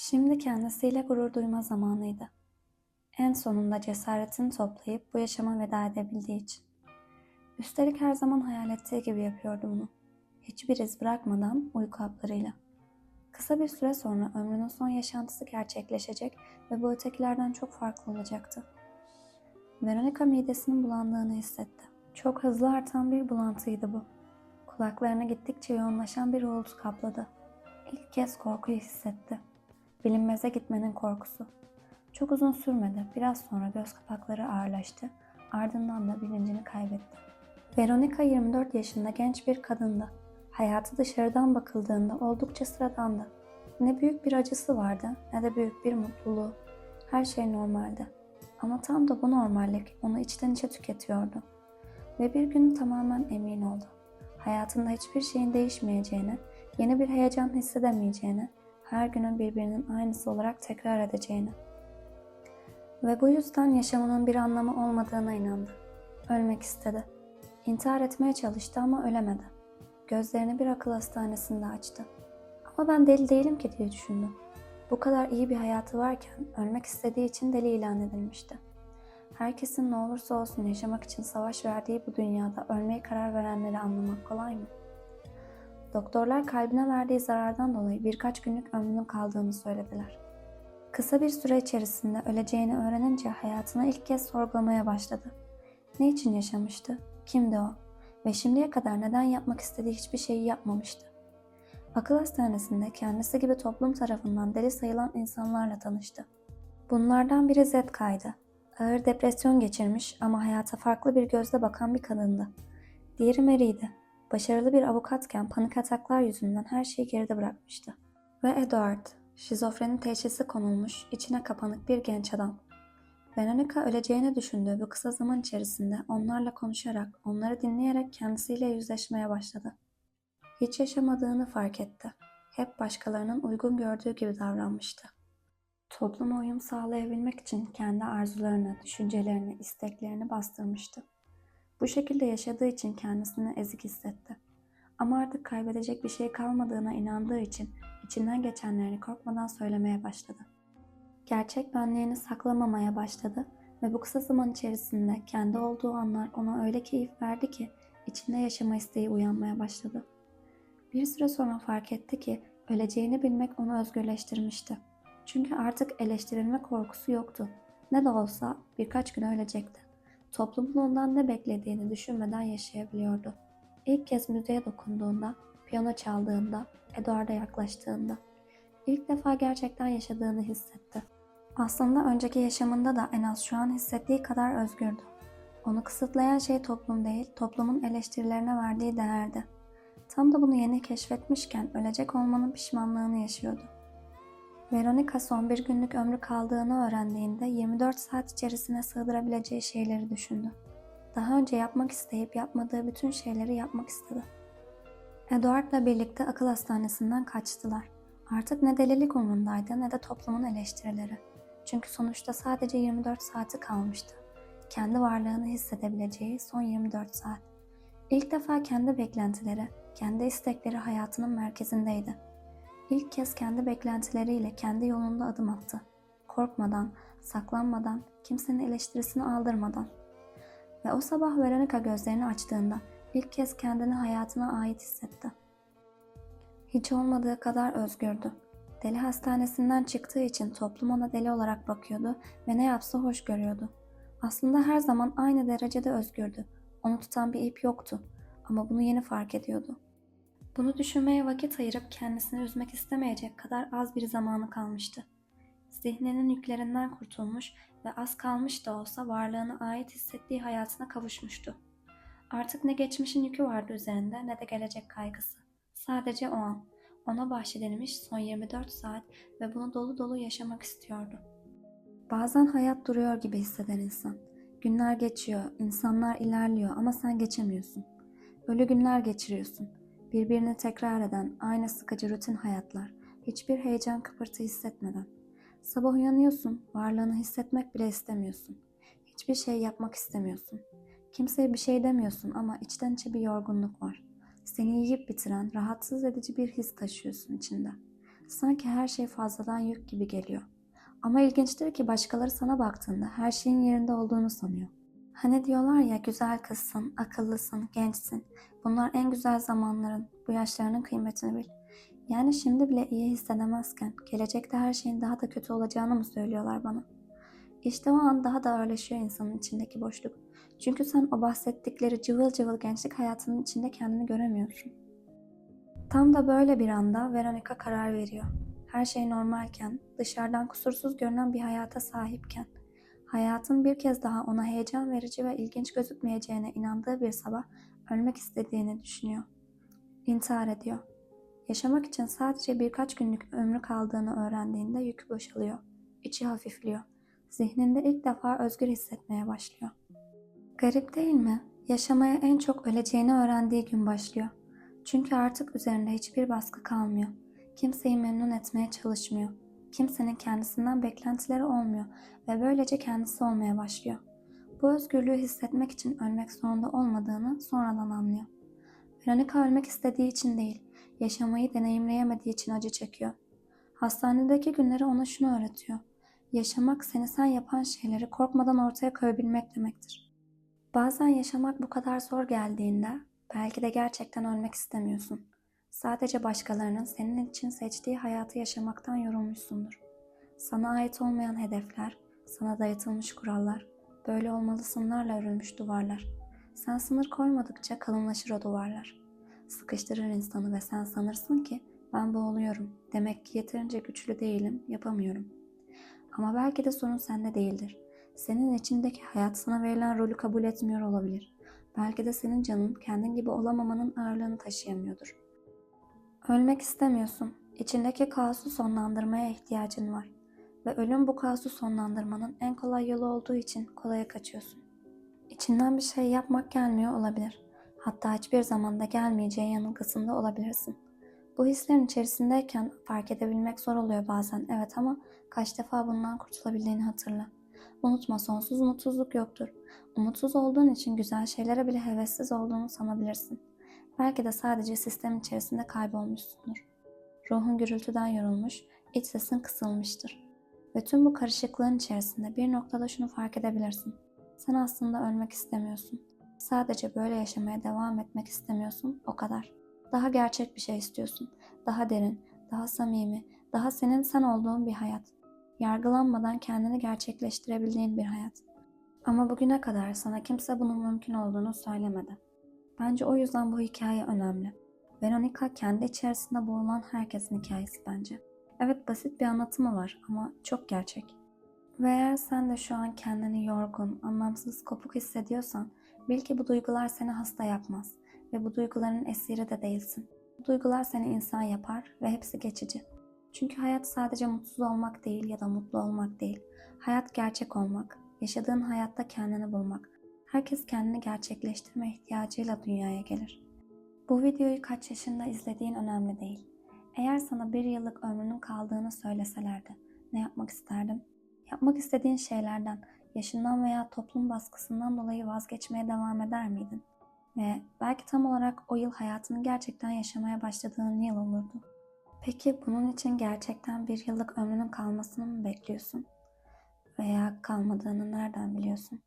Şimdi kendisiyle gurur duyma zamanıydı. En sonunda cesaretini toplayıp bu yaşama veda edebildiği için. Üstelik her zaman hayal ettiği gibi yapıyordu bunu. Hiçbir iz bırakmadan uyku haplarıyla. Kısa bir süre sonra ömrünün son yaşantısı gerçekleşecek ve bu ötekilerden çok farklı olacaktı. Veronica midesinin bulandığını hissetti. Çok hızlı artan bir bulantıydı bu. Kulaklarına gittikçe yoğunlaşan bir uğultu kapladı. İlk kez korkuyu hissetti. Bilinmeze gitmenin korkusu. Çok uzun sürmedi. Biraz sonra göz kapakları ağırlaştı. Ardından da bilincini kaybetti. Veronica 24 yaşında genç bir kadındı. Hayatı dışarıdan bakıldığında oldukça sıradandı. Ne büyük bir acısı vardı ne de büyük bir mutluluğu. Her şey normaldi. Ama tam da bu normallik onu içten içe tüketiyordu. Ve bir gün tamamen emin oldu. Hayatında hiçbir şeyin değişmeyeceğini, yeni bir heyecan hissedemeyeceğini, her günün birbirinin aynısı olarak tekrar edeceğini. Ve bu yüzden yaşamının bir anlamı olmadığına inandı. Ölmek istedi. İntihar etmeye çalıştı ama ölemedi. Gözlerini bir akıl hastanesinde açtı. Ama ben deli değilim ki diye düşündü. Bu kadar iyi bir hayatı varken ölmek istediği için deli ilan edilmişti. Herkesin ne olursa olsun yaşamak için savaş verdiği bu dünyada ölmeye karar verenleri anlamak kolay mı? Doktorlar kalbine verdiği zarardan dolayı birkaç günlük ömrünün kaldığını söylediler. Kısa bir süre içerisinde öleceğini öğrenince hayatını ilk kez sorgulamaya başladı. Ne için yaşamıştı? Kimdi o? Ve şimdiye kadar neden yapmak istediği hiçbir şeyi yapmamıştı? Akıl hastanesinde kendisi gibi toplum tarafından deli sayılan insanlarla tanıştı. Bunlardan biri Zetka'ydı. Ağır depresyon geçirmiş ama hayata farklı bir gözle bakan bir kadındı. Diğeri Mary'di. Başarılı bir avukatken panik ataklar yüzünden her şeyi geride bırakmıştı. Ve Edward, şizofreni teşhisi konulmuş, içine kapanık bir genç adam. Veronica öleceğini düşündüğü bu kısa zaman içerisinde onlarla konuşarak, onları dinleyerek kendisiyle yüzleşmeye başladı. Hiç yaşamadığını fark etti. Hep başkalarının uygun gördüğü gibi davranmıştı. Topluma uyum sağlayabilmek için kendi arzularını, düşüncelerini, isteklerini bastırmıştı. Bu şekilde yaşadığı için kendisini ezik hissetti. Ama artık kaybedecek bir şey kalmadığına inandığı için içinden geçenlerini korkmadan söylemeye başladı. Gerçek benliğini saklamamaya başladı ve bu kısa zaman içerisinde kendi olduğu anlar ona öyle keyif verdi ki içinde yaşama isteği uyanmaya başladı. Bir süre sonra fark etti ki öleceğini bilmek onu özgürleştirmişti. Çünkü artık eleştirilme korkusu yoktu. Ne de olsa birkaç gün ölecekti. Toplumun ondan ne beklediğini düşünmeden yaşayabiliyordu. İlk kez müziğe dokunduğunda, piyano çaldığında, Edward'a yaklaştığında. ilk defa gerçekten yaşadığını hissetti. Aslında önceki yaşamında da en az şu an hissettiği kadar özgürdü. Onu kısıtlayan şey toplum değil, toplumun eleştirilerine verdiği değerdi. Tam da bunu yeni keşfetmişken ölecek olmanın pişmanlığını yaşıyordu. Veronica son bir günlük ömrü kaldığını öğrendiğinde 24 saat içerisine sığdırabileceği şeyleri düşündü. Daha önce yapmak isteyip yapmadığı bütün şeyleri yapmak istedi. Edward'la birlikte akıl hastanesinden kaçtılar. Artık ne delilik umrundaydı ne de toplumun eleştirileri. Çünkü sonuçta sadece 24 saati kalmıştı. Kendi varlığını hissedebileceği son 24 saat. İlk defa kendi beklentileri, kendi istekleri hayatının merkezindeydi. İlk kez kendi beklentileriyle kendi yolunda adım attı. Korkmadan, saklanmadan, kimsenin eleştirisini aldırmadan. Ve o sabah Veronica gözlerini açtığında ilk kez kendini hayatına ait hissetti. Hiç olmadığı kadar özgürdü. Deli hastanesinden çıktığı için toplum ona deli olarak bakıyordu ve ne yapsa hoş görüyordu. Aslında her zaman aynı derecede özgürdü. Onu tutan bir ip yoktu ama bunu yeni fark ediyordu. Bunu düşünmeye vakit ayırıp kendisini üzmek istemeyecek kadar az bir zamanı kalmıştı. Zihninin yüklerinden kurtulmuş ve az kalmış da olsa varlığına ait hissettiği hayatına kavuşmuştu. Artık ne geçmişin yükü vardı üzerinde ne de gelecek kaygısı. Sadece o an. Ona bahşedilmiş son 24 saat ve bunu dolu dolu yaşamak istiyordu. Bazen hayat duruyor gibi hisseder insan. Günler geçiyor, insanlar ilerliyor ama sen geçemiyorsun. Ölü günler geçiriyorsun. Birbirini tekrar eden aynı sıkıcı rutin hayatlar. Hiçbir heyecan kıpırtı hissetmeden. Sabah uyanıyorsun, varlığını hissetmek bile istemiyorsun. Hiçbir şey yapmak istemiyorsun. Kimseye bir şey demiyorsun ama içten içe bir yorgunluk var. Seni yiyip bitiren, rahatsız edici bir his taşıyorsun içinde. Sanki her şey fazladan yük gibi geliyor. Ama ilginçtir ki başkaları sana baktığında her şeyin yerinde olduğunu sanıyor. Hani diyorlar ya güzel kızsın, akıllısın, gençsin. Bunlar en güzel zamanların, bu yaşlarının kıymetini bil. Yani şimdi bile iyi hissedemezken gelecekte her şeyin daha da kötü olacağını mı söylüyorlar bana? İşte o an daha da ağırlaşıyor insanın içindeki boşluk. Çünkü sen o bahsettikleri cıvıl cıvıl gençlik hayatının içinde kendini göremiyorsun. Tam da böyle bir anda Veronica karar veriyor. Her şey normalken, dışarıdan kusursuz görünen bir hayata sahipken, hayatın bir kez daha ona heyecan verici ve ilginç gözükmeyeceğine inandığı bir sabah ölmek istediğini düşünüyor. İntihar ediyor. Yaşamak için sadece birkaç günlük ömrü kaldığını öğrendiğinde yükü boşalıyor. İçi hafifliyor. Zihninde ilk defa özgür hissetmeye başlıyor. Garip değil mi? Yaşamaya en çok öleceğini öğrendiği gün başlıyor. Çünkü artık üzerinde hiçbir baskı kalmıyor. Kimseyi memnun etmeye çalışmıyor. Kimsenin kendisinden beklentileri olmuyor ve böylece kendisi olmaya başlıyor. Bu özgürlüğü hissetmek için ölmek zorunda olmadığını sonradan anlıyor. Veronica ölmek istediği için değil, yaşamayı deneyimleyemediği için acı çekiyor. Hastanedeki günleri ona şunu öğretiyor. Yaşamak seni sen yapan şeyleri korkmadan ortaya koyabilmek demektir. Bazen yaşamak bu kadar zor geldiğinde belki de gerçekten ölmek istemiyorsun. Sadece başkalarının senin için seçtiği hayatı yaşamaktan yorulmuşsundur. Sana ait olmayan hedefler, sana dayatılmış kurallar, böyle olmalısınlarla örülmüş duvarlar. Sen sınır koymadıkça kalınlaşır o duvarlar. Sıkıştırır insanı ve sen sanırsın ki ben boğuluyorum. Demek ki yeterince güçlü değilim, yapamıyorum. Ama belki de sorun sende değildir. Senin içindeki hayat sana verilen rolü kabul etmiyor olabilir. Belki de senin canın kendin gibi olamamanın ağırlığını taşıyamıyordur. Ölmek istemiyorsun. İçindeki kaosu sonlandırmaya ihtiyacın var. Ve ölüm bu kaosu sonlandırmanın en kolay yolu olduğu için kolaya kaçıyorsun. İçinden bir şey yapmak gelmiyor olabilir. Hatta hiçbir zamanda gelmeyeceği yanılgısında olabilirsin. Bu hislerin içerisindeyken fark edebilmek zor oluyor bazen evet ama kaç defa bundan kurtulabildiğini hatırla. Unutma sonsuz umutsuzluk yoktur. Umutsuz olduğun için güzel şeylere bile hevessiz olduğunu sanabilirsin. Belki de sadece sistem içerisinde kaybolmuşsundur. Ruhun gürültüden yorulmuş, iç sesin kısılmıştır. Ve tüm bu karışıklığın içerisinde bir noktada şunu fark edebilirsin. Sen aslında ölmek istemiyorsun. Sadece böyle yaşamaya devam etmek istemiyorsun, o kadar. Daha gerçek bir şey istiyorsun. Daha derin, daha samimi, daha senin sen olduğun bir hayat. Yargılanmadan kendini gerçekleştirebildiğin bir hayat. Ama bugüne kadar sana kimse bunun mümkün olduğunu söylemedi. Bence o yüzden bu hikaye önemli. Veronica kendi içerisinde boğulan herkesin hikayesi bence. Evet basit bir anlatımı var ama çok gerçek. Ve eğer sen de şu an kendini yorgun, anlamsız, kopuk hissediyorsan bil ki bu duygular seni hasta yapmaz ve bu duyguların esiri de değilsin. Bu duygular seni insan yapar ve hepsi geçici. Çünkü hayat sadece mutsuz olmak değil ya da mutlu olmak değil. Hayat gerçek olmak, yaşadığın hayatta kendini bulmak. Herkes kendini gerçekleştirme ihtiyacıyla dünyaya gelir. Bu videoyu kaç yaşında izlediğin önemli değil. Eğer sana bir yıllık ömrünün kaldığını söyleselerdi, ne yapmak isterdin? Yapmak istediğin şeylerden, yaşından veya toplum baskısından dolayı vazgeçmeye devam eder miydin? Ve belki tam olarak o yıl hayatını gerçekten yaşamaya başladığın yıl olurdu. Peki bunun için gerçekten bir yıllık ömrünün kalmasını mı bekliyorsun? Veya kalmadığını nereden biliyorsun?